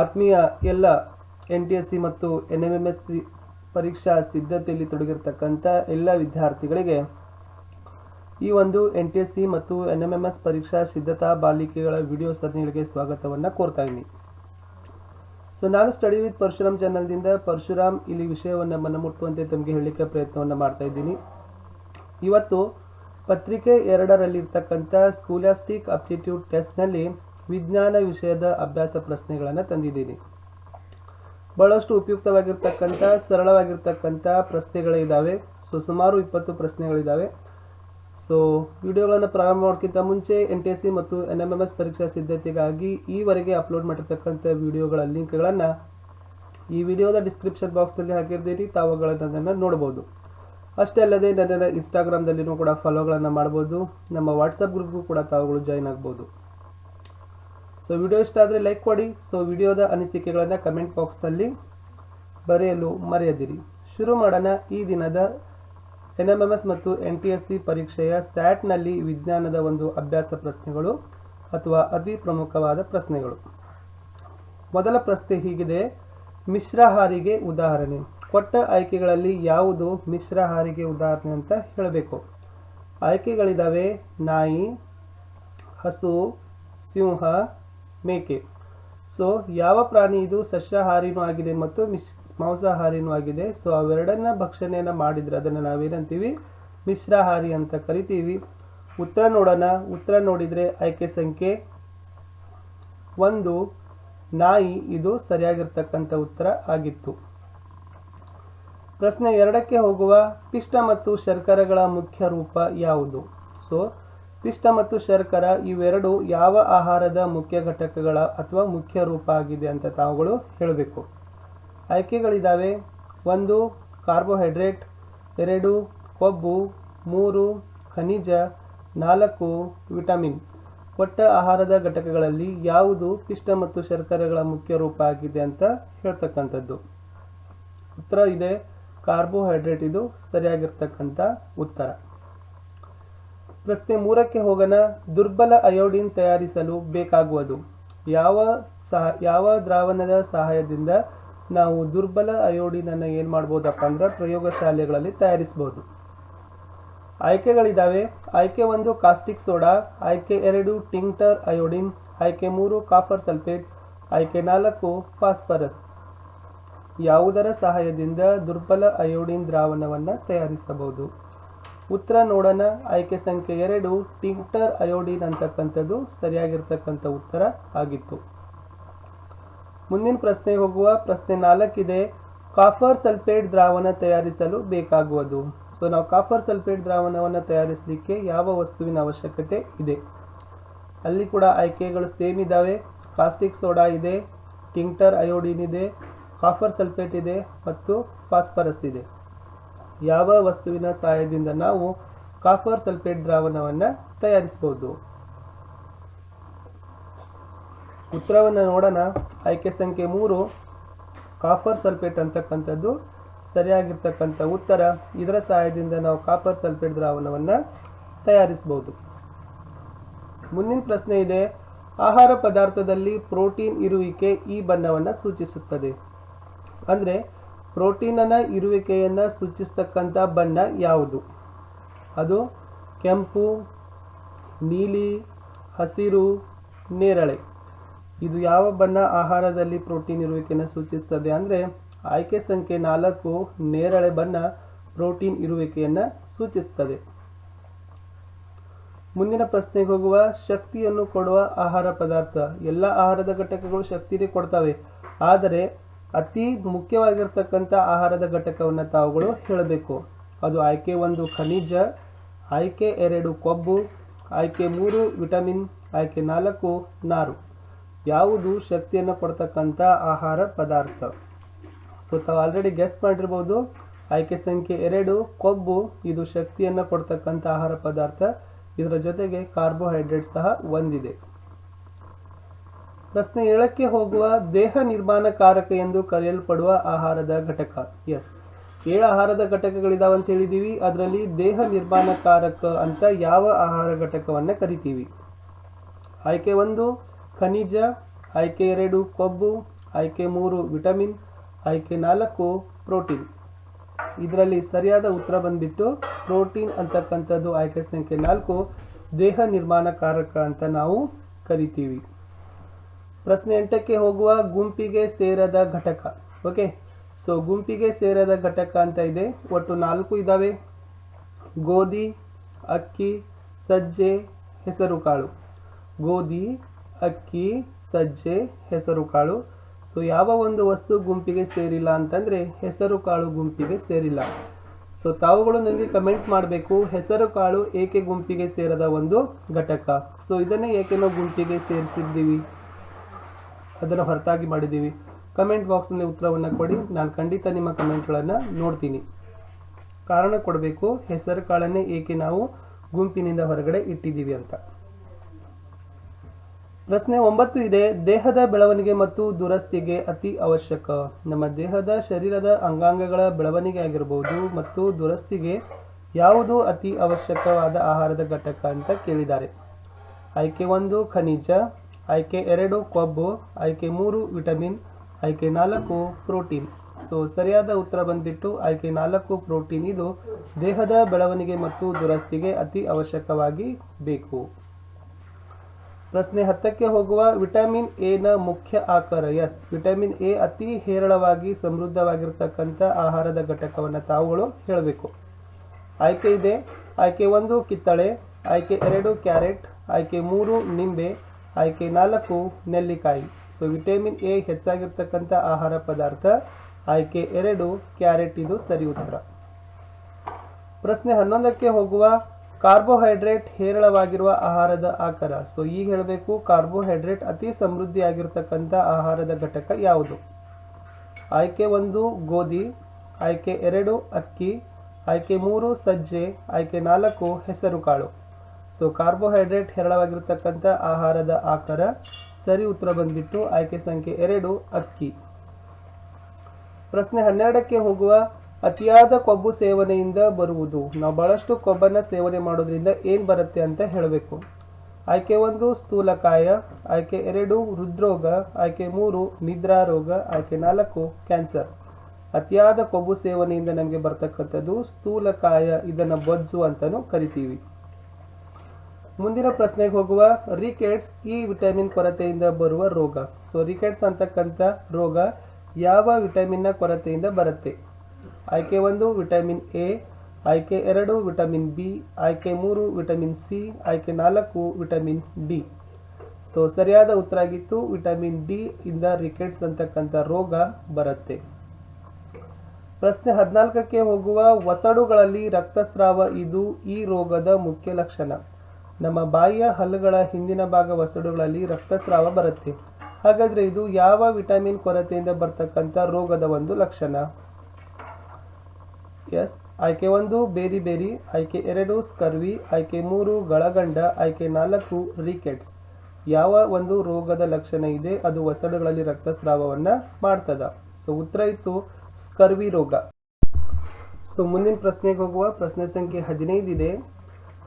ಆತ್ಮೀಯ ಎಲ್ಲ N T S C ಮತ್ತು N M M S C ಪರೀಕ್ಷಾ ಸಿದ್ಧತೆಯಲ್ಲಿ ತೊಡಗಿರ್ತಕ್ಕಂಥ ಎಲ್ಲ ವಿದ್ಯಾರ್ಥಿಗಳಿಗೆ ಈ ಒಂದು ಎನ್ ಟಿ ಎಸ್ ಸಿ ಮತ್ತು ಎನ್ ಎಂ ಎಂ ಎಸ್ ಪರೀಕ್ಷಾ ಸಿದ್ಧತಾ ಬಾಲಿಕೆಗಳ ವಿಡಿಯೋ ಸರಣಿಗಳಿಗೆ ಸ್ವಾಗತವನ್ನು ಕೋರ್ತಾ ಇದ್ದೀನಿ. ಸೊ, ನಾನು ಸ್ಟಡಿ ವಿತ್ ಪರಶುರಾಮ್ ಚಾನಲ್ದಿಂದ ಪರಶುರಾಮ್ ಇಲ್ಲಿ ವಿಷಯವನ್ನು ಮನಮುಟ್ಟುವಂತೆ ತಮಗೆ ಹೇಳಲಿಕ್ಕೆ ಪ್ರಯತ್ನವನ್ನು ಮಾಡ್ತಾ ಇದ್ದೀನಿ. ಇವತ್ತು ಪತ್ರಿಕೆ ಎರಡರಲ್ಲಿರ್ತಕ್ಕಂಥ ಸ್ಕೂಲಾಸ್ಟಿಕ್ ಅಪ್ಟಿಟ್ಯೂಡ್ ಟೆಸ್ಟ್ನಲ್ಲಿ ವಿಜ್ಞಾನ ವಿಷಯದ ಅಭ್ಯಾಸ ಪ್ರಶ್ನೆಗಳನ್ನು ತಂದಿದ್ದೀನಿ. ಬಹಳಷ್ಟು ಉಪಯುಕ್ತವಾಗಿರ್ತಕ್ಕಂಥ, ಸರಳವಾಗಿರ್ತಕ್ಕಂಥ ಪ್ರಶ್ನೆಗಳಿದ್ದಾವೆ ಸೊ ಸುಮಾರು ಇಪ್ಪತ್ತು ಪ್ರಶ್ನೆಗಳಿದ್ದಾವೆ ಸೊ ವಿಡಿಯೋಗಳನ್ನು ಪ್ರಾರಂಭ ಮಾಡೋಕ್ಕಿಂತ ಮುಂಚೆ ಎನ್ ಟಿ ಸಿ ಮತ್ತು ಎನ್ ಎಂ ಎಂ ಎಸ್ ಪರೀಕ್ಷಾ ಸಿದ್ಧತೆಗಾಗಿ ಈವರೆಗೆ ಅಪ್ಲೋಡ್ ಮಾಡಿರ್ತಕ್ಕಂಥ ವಿಡಿಯೋಗಳ ಲಿಂಕ್ಗಳನ್ನು ಈ ವಿಡಿಯೋದ ಡಿಸ್ಕ್ರಿಪ್ಷನ್ ಬಾಕ್ಸ್ನಲ್ಲಿ ಹಾಕಿರ್ತೀರಿ ತಾವುಗಳನ್ನು ಅದನ್ನು ನೋಡ್ಬೋದು. ಅಷ್ಟೇ ಅಲ್ಲದೆ ನನ್ನ ಇನ್ಸ್ಟಾಗ್ರಾಮ್ದಲ್ಲಿನೂ ಕೂಡ ಫಾಲೋಗಳನ್ನು ಮಾಡ್ಬೋದು. ನಮ್ಮ ವಾಟ್ಸಪ್ ಗ್ರೂಪ್ಗೂ ಕೂಡ ತಾವುಗಳು ಜಾಯ್ನ್ ಆಗ್ಬೋದು. ಸೊ ವಿಡಿಯೋ ಇಷ್ಟ ಆದರೆ ಲೈಕ್ ಕೊಡಿ. ಸೊ ವಿಡಿಯೋದ ಅನಿಸಿಕೆಗಳನ್ನು ಕಮೆಂಟ್ ಬಾಕ್ಸ್ನಲ್ಲಿ ಬರೆಯಲು ಮರೆಯದಿರಿ. ಶುರು ಮಾಡೋಣ ಈ ದಿನದ ಎನ್ ಎಂ ಎಂ ಎಸ್ ಮತ್ತು ಎನ್ ಟಿ ಎಸ್ ಸಿ ಪರೀಕ್ಷೆಯ ಸ್ಯಾಟ್ನಲ್ಲಿ ವಿಜ್ಞಾನದ ಒಂದು ಅಭ್ಯಾಸ ಪ್ರಶ್ನೆಗಳು ಅಥವಾ ಅತಿ ಪ್ರಮುಖವಾದ ಪ್ರಶ್ನೆಗಳು. ಮೊದಲ ಪ್ರಶ್ನೆ ಹೀಗಿದೆ. ಮಿಶ್ರಹಾರಿಗೆ ಉದಾಹರಣೆ. ಕೊಟ್ಟ ಆಯ್ಕೆಗಳಲ್ಲಿ ಯಾವುದು ಮಿಶ್ರಹಾರಿಗೆ ಉದಾಹರಣೆ ಅಂತ ಹೇಳಬೇಕು. ಆಯ್ಕೆಗಳಿದ್ದಾವೆ ನಾಯಿ, ಹಸು, ಸಿಂಹ ಮೇಕೆ. ಸೊ ಯಾವ ಪ್ರಾಣಿ ಇದು? ಸಸ್ಯಾಹಾರಿನೂ ಆಗಿದೆ ಮತ್ತು ಮಿಶ್, ಮಾಂಸಾಹಾರಿನೂ ಆಗಿದೆ. ಸೊ ಅವೆರಡನ್ನ ಭಕ್ಷಣೆಯನ್ನು ಮಾಡಿದ್ರೆ ಅದನ್ನು ನಾವೇನಂತೀವಿ? ಮಿಶ್ರಾಹಾರಿ ಅಂತ ಕರಿತೀವಿ. ಉತ್ತರ ನೋಡೋಣ. ಉತ್ತರ ನೋಡಿದರೆ ಆಯ್ಕೆ ಸಂಖ್ಯೆ ಒಂದು. ನಾಯಿ ಇದು ಸರಿಯಾಗಿರ್ತಕ್ಕಂಥ ಉತ್ತರ ಆಗಿತ್ತು. ಪ್ರಶ್ನೆ ಎರಡಕ್ಕೆ ಹೋಗುವ ಪಿಷ್ಟ ಮತ್ತು ಶರ್ಕರಗಳ ಮುಖ್ಯ ರೂಪ ಯಾವುದು? ಸೊ ಪಿಷ್ಟ ಮತ್ತು ಶರ್ಕರ ಇವೆರಡು ಯಾವ ಆಹಾರದ ಮುಖ್ಯ ಘಟಕಗಳ ಅಥವಾ ಮುಖ್ಯ ರೂಪ ಆಗಿದೆ ಅಂತ ತಾವುಗಳು ಹೇಳಬೇಕು. ಆಯ್ಕೆಗಳಿದ್ದಾವೆ ಒಂದು, ಕಾರ್ಬೋಹೈಡ್ರೇಟ್. ಎರಡು, ಕೊಬ್ಬು. ಮೂರು, ಖನಿಜ. ನಾಲ್ಕು, ವಿಟಮಿನ್. ಕೊಟ್ಟ ಆಹಾರದ ಘಟಕಗಳಲ್ಲಿ ಯಾವುದು ಪಿಷ್ಟ ಮತ್ತು ಶರ್ಕರೆಗಳ ಮುಖ್ಯ ರೂಪ ಆಗಿದೆ ಅಂತ ಹೇಳ್ತಕ್ಕಂಥದ್ದು. ಉತ್ತರ ಇದೆ. ಕಾರ್ಬೋಹೈಡ್ರೇಟ್ ಇದು ಸರಿಯಾಗಿರ್ತಕ್ಕಂಥ ಉತ್ತರ. ಪ್ರಶ್ನೆ ಮೂರಕ್ಕೆ ಹೋಗೋಣ. ದುರ್ಬಲ ಅಯೋಡಿನ್ ತಯಾರಿಸಲು ಬೇಕಾಗುವುದು. ಯಾವ ಸಹ, ಯಾವ ದ್ರಾವಣದ ಸಹಾಯದಿಂದ ನಾವು ದುರ್ಬಲ ಅಯೋಡಿನನ್ನು ಏನು ಮಾಡ್ಬೋದಪ್ಪ ಅಂದ್ರೆ ಪ್ರಯೋಗಶಾಲೆಗಳಲ್ಲಿ ತಯಾರಿಸ್ಬೋದು. ಆಯ್ಕೆಗಳಿದ್ದಾವೆ ಆಯ್ಕೆ ಒಂದು ಕಾಸ್ಟಿಕ್ ಸೋಡಾ, ಆಯ್ಕೆ ಎರಡು ಟಿಂಕ್ಟರ್ ಅಯೋಡಿನ್, ಆಯ್ಕೆ ಮೂರು ಕಾಫರ್ ಸಲ್ಫೇಟ್, ಆಯ್ಕೆ ನಾಲ್ಕು ಫಾಸ್ಫರಸ್. ಯಾವುದರ ಸಹಾಯದಿಂದ ದುರ್ಬಲ ಅಯೋಡಿನ್ ದ್ರಾವಣವನ್ನು ತಯಾರಿಸಬಹುದು? ಉತ್ತರ ನೋಡೋಣ. ಆಯ್ಕೆ ಸಂಖ್ಯೆ ಎರಡು. ಟಿಂಕ್ಟರ್ ಅಯೋಡಿನ್ ಅಂತಕ್ಕಂಥದ್ದು ಸರಿಯಾಗಿರ್ತಕ್ಕಂಥ ಉತ್ತರ ಆಗಿತ್ತು. ಮುಂದಿನ ಪ್ರಶ್ನೆ ಹೋಗುವ. ಪ್ರಶ್ನೆ ನಾಲ್ಕಿದೆ ಕಾಫರ್ ಸಲ್ಫೇಟ್ ದ್ರಾವಣ ತಯಾರಿಸಲು ಬೇಕಾಗುವುದು. ಸೊ ನಾವು ಕಾಫರ್ ಸಲ್ಫೇಟ್ ದ್ರಾವಣವನ್ನು ತಯಾರಿಸಲಿಕ್ಕೆ ಯಾವ ವಸ್ತುವಿನ ಅವಶ್ಯಕತೆ ಇದೆ? ಅಲ್ಲಿ ಕೂಡ ಆಯ್ಕೆಗಳು ಸೇಮ್ ಇದ್ದಾವೆ. ಕಾಸ್ಟಿಕ್ ಸೋಡಾ ಇದೆ. ಟಿಂಕ್ಟರ್ ಅಯೋಡಿನ್ ಇದೆ. ಕಾಫರ್ ಸಲ್ಫೇಟ್ ಇದೆ. ಮತ್ತು ಫಾಸ್ಫರಸ್ ಇದೆ. ಯಾವ ವಸ್ತುವಿನ ಸಹಾಯದಿಂದ ನಾವು ಕಾಫರ್ ಸಲ್ಫೇಟ್ ದ್ರಾವಣವನ್ನು ತಯಾರಿಸಬಹುದು? ಉತ್ತರವನ್ನು ನೋಡೋಣ. ಆಯ್ಕೆ ಸಂಖ್ಯೆ ಮೂರು. ಕಾಫರ್ ಸಲ್ಫೇಟ್ ಅಂತಕ್ಕಂಥದ್ದು ಸರಿಯಾಗಿರ್ತಕ್ಕಂಥ ಉತ್ತರ. ಇದರ ಸಹಾಯದಿಂದ ನಾವು ಕಾಪರ್ ಸಲ್ಫೇಟ್ ದ್ರಾವಣವನ್ನು ತಯಾರಿಸಬಹುದು. ಮುಂದಿನ ಪ್ರಶ್ನೆ ಇದೆ. ಆಹಾರ ಪದಾರ್ಥದಲ್ಲಿ ಪ್ರೋಟೀನ್ ಇರುವಿಕೆ ಈ ಬಣ್ಣವನ್ನು ಸೂಚಿಸುತ್ತದೆ. ಅಂದರೆ ಪ್ರೋಟೀನನ ಇರುವಿಕೆಯನ್ನು ಸೂಚಿಸ್ತಕ್ಕಂಥ ಬಣ್ಣ ಯಾವುದು? ಅದು ಕೆಂಪು, ನೀಲಿ, ಹಸಿರು, ನೇರಳೆ. ಇದು ಯಾವ ಬಣ್ಣ ಆಹಾರದಲ್ಲಿ ಪ್ರೋಟೀನ್ ಇರುವಿಕೆಯನ್ನು ಸೂಚಿಸ್ತದೆ ಅಂದರೆ ಆಯ್ಕೆ ಸಂಖ್ಯೆ ನಾಲ್ಕು ನೇರಳೆ ಬಣ್ಣ ಪ್ರೋಟೀನ್ ಇರುವಿಕೆಯನ್ನು ಸೂಚಿಸ್ತದೆ. ಮುಂದಿನ ಪ್ರಶ್ನೆಗೆ ಹೋಗುವ ಶಕ್ತಿಯನ್ನು ಕೊಡುವ ಆಹಾರ ಪದಾರ್ಥ. ಎಲ್ಲ ಆಹಾರದ ಘಟಕಗಳು ಶಕ್ತಿನೇ ಕೊಡ್ತವೆ. ಆದರೆ ಅತಿ ಮುಖ್ಯವಾಗಿರ್ತಕ್ಕಂಥ ಆಹಾರದ ಘಟಕವನ್ನು ತಾವುಗಳು ಹೇಳಬೇಕು. ಅದು ಆಯ್ಕೆ ಒಂದು ಖನಿಜ, ಆಯ್ಕೆ ಎರಡು ಕೊಬ್ಬು, ಆಯ್ಕೆ ಮೂರು ವಿಟಮಿನ್, ಆಯ್ಕೆ ನಾಲ್ಕು ನಾರು. ಯಾವುದು ಶಕ್ತಿಯನ್ನು ಕೊಡ್ತಕ್ಕಂಥ ಆಹಾರ ಪದಾರ್ಥ? ಸೊ ತಾವು ಆಲ್ರೆಡಿ ಗೆಸ್ ಮಾಡಿರ್ಬೋದು. ಆಯ್ಕೆ ಸಂಖ್ಯೆ ಎರಡು, ಕೊಬ್ಬು, ಇದು ಶಕ್ತಿಯನ್ನು ಕೊಡ್ತಕ್ಕಂಥ ಆಹಾರ ಪದಾರ್ಥ. ಇದರ ಜೊತೆಗೆ ಕಾರ್ಬೋಹೈಡ್ರೇಟ್ ಸಹ ಒಂದಿದೆ. ಪ್ರಶ್ನೆ ಏಳಕ್ಕೆ ಹೋಗುವ ದೇಹ ನಿರ್ಮಾಣ ಕಾರಕ ಎಂದು ಕರೆಯಲ್ಪಡುವ ಆಹಾರದ ಘಟಕ. ಎಸ್ ಏಳು ಆಹಾರದ ಘಟಕಗಳಿದಾವೆ ಅಂತ ಹೇಳಿದೀವಿ. ಅದರಲ್ಲಿ ದೇಹ ನಿರ್ಮಾಣ ಕಾರಕ ಅಂತ ಯಾವ ಆಹಾರ ಘಟಕವನ್ನು ಕರಿತೀವಿ? ಆಯ್ಕೆ ಒಂದು, ಖನಿಜ. ಆಯ್ಕೆ ಎರಡು, ಕೊಬ್ಬು. ಆಯ್ಕೆ ಮೂರು, ವಿಟಮಿನ್. ಆಯ್ಕೆ ನಾಲ್ಕು, ಪ್ರೋಟೀನ್. ಇದರಲ್ಲಿ ಸರಿಯಾದ ಉತ್ತರ ಬಂದ್ಬಿಟ್ಟು ಪ್ರೋಟೀನ್ ಅಂತಕ್ಕಂಥದ್ದು ಆಯ್ಕೆ ಸಂಖ್ಯೆ ನಾಲ್ಕು, ದೇಹ ನಿರ್ಮಾಣ ಕಾರಕ ಅಂತ ನಾವು ಕರಿತೀವಿ. ಪ್ರಶ್ನೆ ಎಂಟಕ್ಕೆ ಹೋಗುವ ಗುಂಪಿಗೆ ಸೇರದ ಘಟಕ. ಓಕೆ ಸೊ ಗುಂಪಿಗೆ ಸೇರದ ಘಟಕ ಅಂತ ಇದೆ. ಒಟ್ಟು ನಾಲ್ಕು ಇದ್ದಾವೆ ಗೋಧಿ, ಅಕ್ಕಿ, ಸಜ್ಜೆ ಹೆಸರುಕಾಳು ಗೋಧಿ, ಅಕ್ಕಿ, ಸಜ್ಜೆ ಹೆಸರುಕಾಳು ಸೊ ಯಾವ ಒಂದು ವಸ್ತು ಗುಂಪಿಗೆ ಸೇರಿಲ್ಲ ಅಂತಂದರೆ ಹೆಸರುಕಾಳು ಗುಂಪಿಗೆ ಸೇರಿಲ್ಲ. ಸೊ ತಾವುಗಳು ನನಗೆ ಕಮೆಂಟ್ ಮಾಡಬೇಕು ಹೆಸರುಕಾಳು ಏಕೆ ಗುಂಪಿಗೆ ಸೇರದ ಒಂದು ಘಟಕ? ಸೊ ಇದನ್ನೇ ಏಕೆ ಗುಂಪಿಗೆ ಸೇರಿಸಿದ್ದೀವಿ. ಅದನ್ನು ಹೊರತಾಗಿ ಮಾಡಿದ್ದೀವಿ. ಕಮೆಂಟ್ ಬಾಕ್ಸ್ನಲ್ಲಿ ಉತ್ತರವನ್ನು ಕೊಡಿ. ನಾನು ಖಂಡಿತ ನಿಮ್ಮ ಕಮೆಂಟ್ಗಳನ್ನು ನೋಡ್ತೀನಿ. ಕಾರಣ ಕೊಡಬೇಕು, ಹೆಸರು ಕಾಳನ್ನೇ ಏಕೆ ನಾವು ಗುಂಪಿನಿಂದ ಹೊರಗಡೆ ಇಟ್ಟಿದ್ದೀವಿ ಅಂತ. ಪ್ರಶ್ನೆ ಒಂಬತ್ತು ಇದೆ, ದೇಹದ ಬೆಳವಣಿಗೆ ಮತ್ತು ದುರಸ್ತಿಗೆ ಅತಿ ಅವಶ್ಯಕ. ನಮ್ಮ ದೇಹದ ಶರೀರದ ಅಂಗಾಂಗಗಳ ಬೆಳವಣಿಗೆ ಆಗಿರಬಹುದು ಮತ್ತು ದುರಸ್ತಿಗೆ ಯಾವುದು ಅತಿ ಅವಶ್ಯಕವಾದ ಆಹಾರದ ಘಟಕ ಅಂತ ಕೇಳಿದ್ದಾರೆ. ಆಯ್ಕೆ ಒಂದು, ಖನಿಜ. ಆಯ್ಕೆ ಎರಡು ಕೊಬ್ಬು, ಆಯ್ಕೆ ಮೂರು ವಿಟಮಿನ್, ಆಯ್ಕೆ ನಾಲ್ಕು ಪ್ರೋಟೀನ್. ಸೊ, ಸರಿಯಾದ ಉತ್ತರ ಬಂದ್ಬಿಟ್ಟು ಆಯ್ಕೆ ನಾಲ್ಕು ಪ್ರೋಟೀನ್ ಇದು ದೇಹದ ಬೆಳವಣಿಗೆ ಮತ್ತು ದುರಸ್ತಿಗೆ ಅತಿ ಅವಶ್ಯಕವಾಗಿ ಬೇಕು. ಪ್ರಶ್ನೆ ಹತ್ತಕ್ಕೆ ಹೋಗುವ ವಿಟಮಿನ್ ಎ ನ ಮುಖ್ಯ ಆಕಾರ, ಎಸ್. ವಿಟಮಿನ್ ಎ ಅತಿ ಹೇರಳವಾಗಿ ಸಮೃದ್ಧವಾಗಿರ್ತಕ್ಕಂಥ ಆಹಾರದ ಘಟಕವನ್ನು ತಾವುಗಳು ಹೇಳಬೇಕು. ಆಯ್ಕೆ ಇದೆ, ಆಯ್ಕೆ ಒಂದು ಕಿತ್ತಳೆ, ಆಯ್ಕೆ ಎರಡು ಕ್ಯಾರೆಟ್, ಆಯ್ಕೆ ಮೂರು ನಿಂಬೆ ಆಯ್ಕೆ ನಾಲ್ಕು, ನೆಲ್ಲಿಕಾಯಿ. ಸೊ ವಿಟಮಿನ್ ಎ ಹೆಚ್ಚಾಗಿರ್ತಕ್ಕಂಥ ಆಹಾರ ಪದಾರ್ಥ. ಆಯ್ಕೆ ಎರಡು, ಕ್ಯಾರೆಟ್. ಇದು ಸರಿ ಉತ್ತರ. ಪ್ರಶ್ನೆ ಹನ್ನೊಂದಕ್ಕೆ ಹೋಗುವ. ಕಾರ್ಬೋಹೈಡ್ರೇಟ್ ಹೇರಳವಾಗಿರುವ ಆಹಾರದ ಆಕಾರ. ಸೊ ಈಗ ಹೇಳಬೇಕು, ಕಾರ್ಬೋಹೈಡ್ರೇಟ್ ಅತಿ ಸಮೃದ್ಧಿಯಾಗಿರ್ತಕ್ಕಂಥ ಆಹಾರದ ಘಟಕ ಯಾವುದು? ಆಯ್ಕೆ ಒಂದು, ಗೋಧಿ. ಆಯ್ಕೆ ಎರಡು, ಅಕ್ಕಿ. ಆಯ್ಕೆ ಮೂರು, ಸಜ್ಜೆ. ಆಯ್ಕೆ ನಾಲ್ಕು, ಹೆಸರುಕಾಳು. ಸೊ ಕಾರ್ಬೋಹೈಡ್ರೇಟ್ ಹೇರಳವಾಗಿರ್ತಕ್ಕಂಥ ಆಹಾರದ ಆಕಾರ ಸರಿ ಉತ್ತರ ಬಂದ್ಬಿಟ್ಟು ಆಯ್ಕೆ ಸಂಖ್ಯೆ ಎರಡು, ಅಕ್ಕಿ. ಪ್ರಶ್ನೆ ಹನ್ನೆರಡಕ್ಕೆ ಹೋಗುವ ಅತಿಯಾದ ಕೊಬ್ಬು ಸೇವನೆಯಿಂದ ಬರುವುದು. ನಾವು ಬಹಳಷ್ಟು ಕೊಬ್ಬನ್ನು ಸೇವನೆ ಮಾಡೋದ್ರಿಂದ ಏನು ಬರುತ್ತೆ ಅಂತ ಹೇಳಬೇಕು. ಆಯ್ಕೆ ಒಂದು, ಸ್ಥೂಲಕಾಯ. ಆಯ್ಕೆ ಎರಡು, ಹೃದ್ರೋಗ. ಆಯ್ಕೆ ಮೂರು ನಿದ್ರಾ ರೋಗ ಆಯ್ಕೆ ನಾಲ್ಕು, ಕ್ಯಾನ್ಸರ್. ಅತಿಯಾದ ಕೊಬ್ಬು ಸೇವನೆಯಿಂದ ನಮಗೆ ಬರ್ತಕ್ಕಂಥದ್ದು ಸ್ಥೂಲಕಾಯ, ಇದನ್ನು ಬೊಜ್ಜು ಅಂತಲೂ ಕರಿತೀವಿ. ಮುಂದಿನ ಪ್ರಶ್ನೆಗೆ ಹೋಗುವ ರಿಕೆಟ್ಸ್ ಈ ವಿಟಮಿನ್ ಕೊರತೆಯಿಂದ ಬರುವ ರೋಗ. ಸೊ ರಿಕೆಟ್ಸ್ ಅಂತಕ್ಕಂಥ ರೋಗ ಯಾವ ವಿಟಮಿನ್ನ ಕೊರತೆಯಿಂದ ಬರುತ್ತೆ? ಆಯ್ಕೆ ಒಂದು ವಿಟಮಿನ್ ಎ, ಆಯ್ಕೆ ಎರಡು ವಿಟಮಿನ್ ಬಿ, ಆಯ್ಕೆ ಮೂರು ವಿಟಮಿನ್ ಸಿ, ಆಯ್ಕೆ ನಾಲ್ಕು ವಿಟಮಿನ್ ಡಿ. ಸೊ ಸರಿಯಾದ ಉತ್ತರ ಆಗಿತ್ತು. ವಿಟಮಿನ್ ಡಿ ಇಂದ ರಿಕೆಟ್ಸ್ ಅಂತಕ್ಕಂಥ ರೋಗ ಬರುತ್ತೆ. ಪ್ರಶ್ನೆ ಹದಿನಾಲ್ಕಕ್ಕೆ ಹೋಗುವ ಒಸಡುಗಳಲ್ಲಿ ರಕ್ತಸ್ರಾವ ಇದು ಈ ರೋಗದ ಮುಖ್ಯ ಲಕ್ಷಣ. ನಮ್ಮ ಬಾಯಿಯ ಹಲ್ಲುಗಳ ಹಿಂದಿನ ಭಾಗ ವಸಡುಗಳಲ್ಲಿ ರಕ್ತಸ್ರಾವ ಬರುತ್ತೆ. ಹಾಗಾದ್ರೆ ಇದು ಯಾವ ವಿಟಮಿನ್ ಕೊರತೆಯಿಂದ ಬರ್ತಕ್ಕಂಥ ರೋಗದ ಒಂದು ಲಕ್ಷಣ? ಎಸ್, ಆಯ್ಕೆ ಒಂದು, ಬೇರಿ ಬೇರಿ, ಆಯ್ಕೆ ಎರಡು, ಸ್ಕರ್ವಿ, ಆಯ್ಕೆ ಮೂರು, ಗಳಗಂಡ, ಆಯ್ಕೆ ನಾಲ್ಕು, ರಿಕೆಟ್ಸ್. ಯಾವ ಒಂದು ರೋಗದ ಲಕ್ಷಣ ಇದೆ, ಅದು ಒಸಡುಗಳಲ್ಲಿ ರಕ್ತಸ್ರಾವವನ್ನು ಮಾಡ್ತದ? ಸೊ, ಉತ್ತರ ಇತ್ತು, ಸ್ಕರ್ವಿ ರೋಗ. ಸೊ, ಮುಂದಿನ ಪ್ರಶ್ನೆಗೆ ಹೋಗುವ ಪ್ರಶ್ನೆ ಸಂಖ್ಯೆ ಹದಿನೈದು ಇದೆ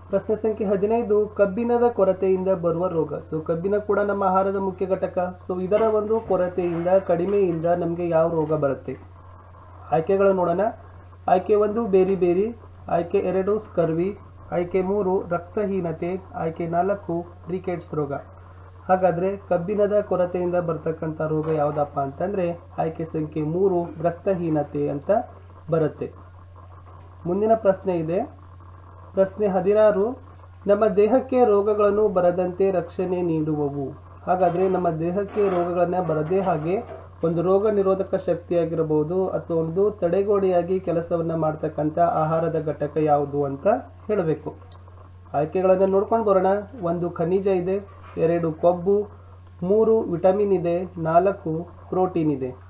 ಪ್ರಶ್ನೆ ಸಂಖ್ಯೆ ಹದಿನೈದು, ಕಬ್ಬಿಣದ ಕೊರತೆಯಿಂದ ಬರುವ ರೋಗ. ಸೊ ಕಬ್ಬಿನ ಕೂಡ ನಮ್ಮ ಆಹಾರದ ಮುಖ್ಯ ಘಟಕ. ಸೊ ಇದರ ಒಂದು ಕೊರತೆಯಿಂದ, ಕಡಿಮೆಯಿಂದ ನಮಗೆ ಯಾವ ರೋಗ ಬರುತ್ತೆ? ಆಯ್ಕೆಗಳು ನೋಡೋಣ. ಆಯ್ಕೆ ಒಂದು, ಬೇರಿ ಬೇರಿ. ಆಯ್ಕೆ ಎರಡು, ಸ್ಕರ್ವಿ. ಆಯ್ಕೆ ಮೂರು, ರಕ್ತಹೀನತೆ. ಆಯ್ಕೆ ನಾಲ್ಕು, ರಿಕೆಟ್ಸ್ ರೋಗ. ಹಾಗಾದರೆ ಕಬ್ಬಿಣದ ಕೊರತೆಯಿಂದ ಬರ್ತಕ್ಕಂಥ ರೋಗ ಯಾವುದಪ್ಪ ಅಂತಂದರೆ, ಆಯ್ಕೆ ಸಂಖ್ಯೆ ಮೂರು, ರಕ್ತಹೀನತೆ ಅಂತ ಬರುತ್ತೆ. ಮುಂದಿನ ಪ್ರಶ್ನೆ ಇದೆ. ಪ್ರಶ್ನೆ ಹದಿನಾರು, ನಮ್ಮ ದೇಹಕ್ಕೆ ರೋಗಗಳನ್ನು ಬರದಂತೆ ರಕ್ಷಣೆ ನೀಡುವವು. ಹಾಗಾದರೆ ನಮ್ಮ ದೇಹಕ್ಕೆ ರೋಗಗಳನ್ನು ಬರದೇ ಹಾಗೆ ಒಂದು ರೋಗ ನಿರೋಧಕ ಶಕ್ತಿಯಾಗಿರಬಹುದು ಅಥವಾ ಒಂದು ತಡೆಗೋಡೆಯಾಗಿ ಕೆಲಸವನ್ನು ಮಾಡ್ತಕ್ಕಂಥ ಆಹಾರದ ಘಟಕ ಯಾವುದು ಅಂತ ಹೇಳಬೇಕು. ಆಯ್ಕೆಗಳನ್ನು ನೋಡ್ಕೊಂಡು ಬರೋಣ. ಒಂದು ಖನಿಜ ಇದೆ, ಎರಡು ಕೊಬ್ಬು, ಮೂರು ವಿಟಮಿನ್ ಇದೆ, ನಾಲ್ಕು ಪ್ರೋಟೀನ್ ಇದೆ.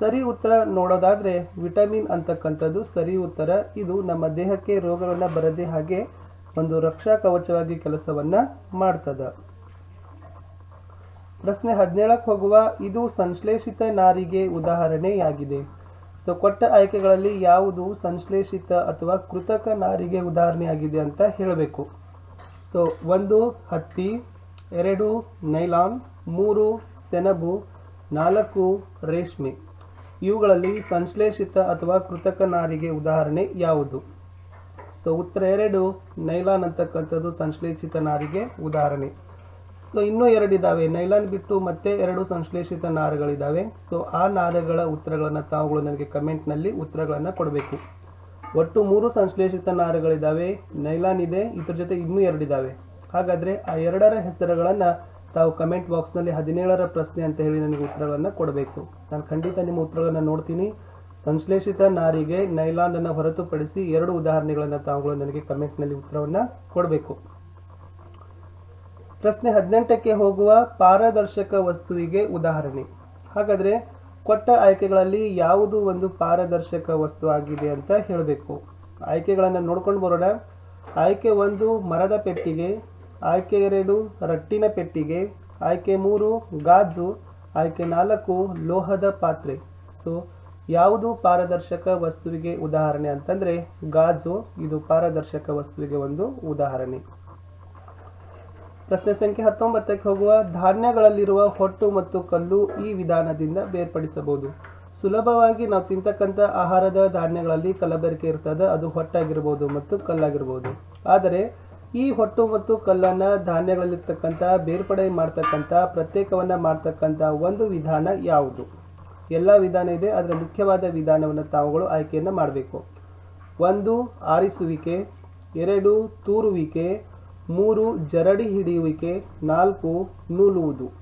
ಸರಿ ಉತ್ತರ ನೋಡೋದಾದರೆ ವಿಟಮಿನ್ ಅಂತಕ್ಕಂಥದ್ದು ಸರಿ ಉತ್ತರ. ಇದು ನಮ್ಮ ದೇಹಕ್ಕೆ ರೋಗಗಳನ್ನು ಬರದೇ ಹಾಗೆ ಒಂದು ರಕ್ಷಾ ಕವಚವಾಗಿ ಕೆಲಸವನ್ನ ಮಾಡ್ತದ. ಪ್ರಶ್ನೆ ಹದಿನೇಳಕ್ಕೆ ಹೋಗುವ, ಇದು ಸಂಶ್ಲೇಷಿತ ನಾರಿಗೆ ಉದಾಹರಣೆಯಾಗಿದೆ. ಸೊ, ಕೊಟ್ಟ ಆಯ್ಕೆಗಳಲ್ಲಿ ಯಾವುದು ಸಂಶ್ಲೇಷಿತ ಅಥವಾ ಕೃತಕ ನಾರಿಗೆ ಉದಾಹರಣೆಯಾಗಿದೆ ಅಂತ ಹೇಳಬೇಕು. ಸೊ, ಒಂದು ಹತ್ತಿ, ಎರಡು ನೈಲಾನ್, ಮೂರು ಸೆಣಬು, ನಾಲ್ಕು ರೇಷ್ಮೆ. ಇವುಗಳಲ್ಲಿ ಸಂಶ್ಲೇಷಿತ ಅಥವಾ ಕೃತಕ ನಾರಿಗೆ ಉದಾಹರಣೆ ಯಾವುದು? ಸೊ ಉತ್ತರ ಎರಡು ನೈಲಾನ್ ಅಂತಕ್ಕಂಥದ್ದು ಸಂಶ್ಲೇಷಿತ ನಾರಿಗೆ ಉದಾಹರಣೆ. ಸೊ ಇನ್ನೂ ಎರಡಿದ್ದಾವೆ ನೈಲಾನ್ ಬಿಟ್ಟು ಮತ್ತೆ ಎರಡು ಸಂಶ್ಲೇಷಿತ ನಾರುಗಳಿದ್ದಾವೆ ಸೊ ಆ ನಾರುಗಳ ಉತ್ತರಗಳನ್ನು ತಾವುಗಳು ನನಗೆ ಕಮೆಂಟ್ನಲ್ಲಿ ಉತ್ತರಗಳನ್ನು ಕೊಡಬೇಕು. ಒಟ್ಟು ಮೂರು ಸಂಶ್ಲೇಷಿತ ನಾರುಗಳಿದ್ದಾವೆ ನೈಲಾನ್ ಇದೆ, ಇದ್ರ ಜೊತೆ ಇನ್ನೂ ಎರಡಿದ್ದಾವೆ ಹಾಗಾದರೆ ಆ ಎರಡರ ಹೆಸರುಗಳನ್ನು ತಾವು ಕಮೆಂಟ್ ಬಾಕ್ಸ್ನಲ್ಲಿ ಹದಿನೇಳರ ಪ್ರಶ್ನೆ ಅಂತ ಹೇಳಿ ನನಗೆ ಉತ್ತರಗಳನ್ನು ಕೊಡಬೇಕು. ನಾನು ಖಂಡಿತ ನಿಮ್ಮ ಉತ್ತರಗಳನ್ನು ನೋಡ್ತೀನಿ. ಸಂಶ್ಲೇಷಿತ ನಾರಿಗೆ ನೈಲಾನ್ ಅನ್ನು ಹೊರತುಪಡಿಸಿ ಎರಡು ಉದಾಹರಣೆಗಳನ್ನು ತಾವುಗಳು ನನಗೆ ಕಮೆಂಟ್ನಲ್ಲಿ ಉತ್ತರವನ್ನು ಕೊಡಬೇಕು. ಪ್ರಶ್ನೆ ಹದಿನೆಂಟಕ್ಕೆ ಹೋಗುವ ಪಾರದರ್ಶಕ ವಸ್ತುವಿಗೆ ಉದಾಹರಣೆ. ಹಾಗಾದ್ರೆ ಕೊಟ್ಟ ಆಯ್ಕೆಗಳಲ್ಲಿ ಯಾವುದು ಒಂದು ಪಾರದರ್ಶಕ ವಸ್ತು ಆಗಿದೆ ಅಂತ ಹೇಳಬೇಕು. ಆಯ್ಕೆಗಳನ್ನು ನೋಡ್ಕೊಂಡು ಬರೋಣ. ಆಯ್ಕೆ ಒಂದು ಮರದ ಪೆಟ್ಟಿಗೆ ಆಯ್ಕೆ ಎರಡು ರಟ್ಟಿನ ಪೆಟ್ಟಿಗೆ, ಆಯ್ಕೆ ಮೂರು ಗಾಜು, ಆಯ್ಕೆ ನಾಲ್ಕು ಲೋಹದ ಪಾತ್ರೆ. ಸೊ ಯಾವುದು ಪಾರದರ್ಶಕ ವಸ್ತುವಿಗೆ ಉದಾಹರಣೆ ಅಂತಂದ್ರೆ ಗಾಜು, ಇದು ಪಾರದರ್ಶಕ ವಸ್ತುವಿಗೆ ಒಂದು ಉದಾಹರಣೆ. ಪ್ರಶ್ನೆ ಸಂಖ್ಯೆ ಹತ್ತೊಂಬತ್ತಕ್ಕೆ ಹೋಗುವ ಧಾನ್ಯಗಳಲ್ಲಿರುವ ಹೊಟ್ಟು ಮತ್ತು ಕಲ್ಲು ಈ ವಿಧಾನದಿಂದ ಬೇರ್ಪಡಿಸಬಹುದು. ಸುಲಭವಾಗಿ ನಾವು ತಿಂತಕ್ಕಂಥ ಆಹಾರದ ಧಾನ್ಯಗಳಲ್ಲಿ ಕಲಬೆರಕೆ ಇರ್ತದೆ, ಅದು ಹೊಟ್ಟಾಗಿರ್ಬೋದು ಮತ್ತು ಕಲ್ಲಾಗಿರ್ಬೋದು. ಆದರೆ ಈ ಹೊಟ್ಟು ಮತ್ತು ಕಲ್ಲನ್ನು ಧಾನ್ಯಗಳಲ್ಲಿರ್ತಕ್ಕಂಥ, ಬೇರ್ಪಡೆ ಮಾಡ್ತಕ್ಕಂಥ, ಪ್ರತ್ಯೇಕವನ್ನು ಮಾಡ್ತಕ್ಕಂಥ ಒಂದು ವಿಧಾನ ಯಾವುದು? ಎಲ್ಲ ವಿಧಾನ ಇದೆ. ಅದರ ಮುಖ್ಯವಾದ ವಿಧಾನವನ್ನು ತಾವುಗಳು ಆಯ್ಕೆಯನ್ನು ಮಾಡಬೇಕು. ಒಂದು, ಆರಿಸುವಿಕೆ. ಎರಡು, ತೂರುವಿಕೆ. ಮೂರು, ಜರಡಿ ಹಿಡಿಯುವಿಕೆ. ನಾಲ್ಕು, ನೂಲುವುದು.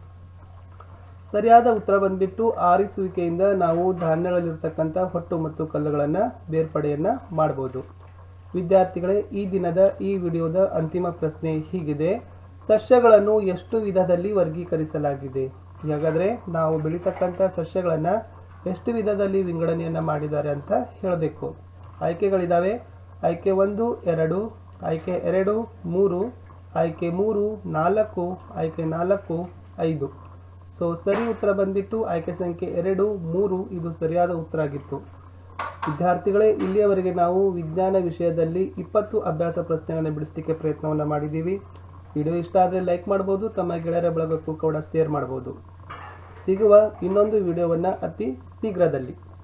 ಸರಿಯಾದ ಉತ್ತರ ಬಂದ್ಬಿಟ್ಟು ಆರಿಸುವಿಕೆಯಿಂದ ನಾವು ಧಾನ್ಯಗಳಲ್ಲಿರ್ತಕ್ಕಂಥ ಹೊಟ್ಟು ಮತ್ತು ಕಲ್ಲುಗಳನ್ನು ಬೇರ್ಪಡೆಯನ್ನು ಮಾಡ್ಬೋದು. ವಿದ್ಯಾರ್ಥಿಗಳೇ, ಈ ದಿನದ ಈ ವಿಡಿಯೋದ ಅಂತಿಮ ಪ್ರಶ್ನೆ ಹೀಗಿದೆ. ಸಸ್ಯಗಳನ್ನು ಎಷ್ಟು ವಿಧದಲ್ಲಿ ವರ್ಗೀಕರಿಸಲಾಗಿದೆ? ಹಾಗಾದರೆ ನಾವು ಬೆಳೀತಕ್ಕಂಥ ಸಸ್ಯಗಳನ್ನು ಎಷ್ಟು ವಿಧದಲ್ಲಿ ವಿಂಗಡಣೆಯನ್ನು ಮಾಡಿದ್ದಾರೆ ಅಂತ ಹೇಳಬೇಕು. ಆಯ್ಕೆಗಳಿದ್ದಾವೆ ಆಯ್ಕೆ ಒಂದು, ಎರಡು, ಆಯ್ಕೆ ಎರಡು, ಮೂರು, ಆಯ್ಕೆ ಮೂರು, ನಾಲ್ಕು, ಆಯ್ಕೆ ನಾಲ್ಕು, ಐದು. ಸೊ ಸರಿ ಉತ್ತರ ಬಂದಿಟ್ಟು ಆಯ್ಕೆ ಸಂಖ್ಯೆ ಎರಡು, ಮೂರು, ಇದು ಸರಿಯಾದ ಉತ್ತರ ಆಗಿತ್ತು. ವಿದ್ಯಾರ್ಥಿಗಳೇ, ಇಲ್ಲಿಯವರೆಗೆ ನಾವು ವಿಜ್ಞಾನ ವಿಷಯದಲ್ಲಿ ಇಪ್ಪತ್ತು ಅಭ್ಯಾಸ ಪ್ರಶ್ನೆಗಳನ್ನು ಬಿಡಿಸಲಿಕ್ಕೆ ಪ್ರಯತ್ನವನ್ನು ಮಾಡಿದ್ದೀವಿ. ವಿಡಿಯೋ ಇಷ್ಟ ಆದರೆ ಲೈಕ್ ಮಾಡ್ಬೋದು, ತಮ್ಮ ಗೆಳೆಯರ ಬಳಗಕ್ಕೂ ಕೂಡ ಶೇರ್ ಮಾಡ್ಬೋದು. ಸಿಗುವ ಇನ್ನೊಂದು ವಿಡಿಯೋವನ್ನು ಅತಿ ಶೀಘ್ರದಲ್ಲಿ.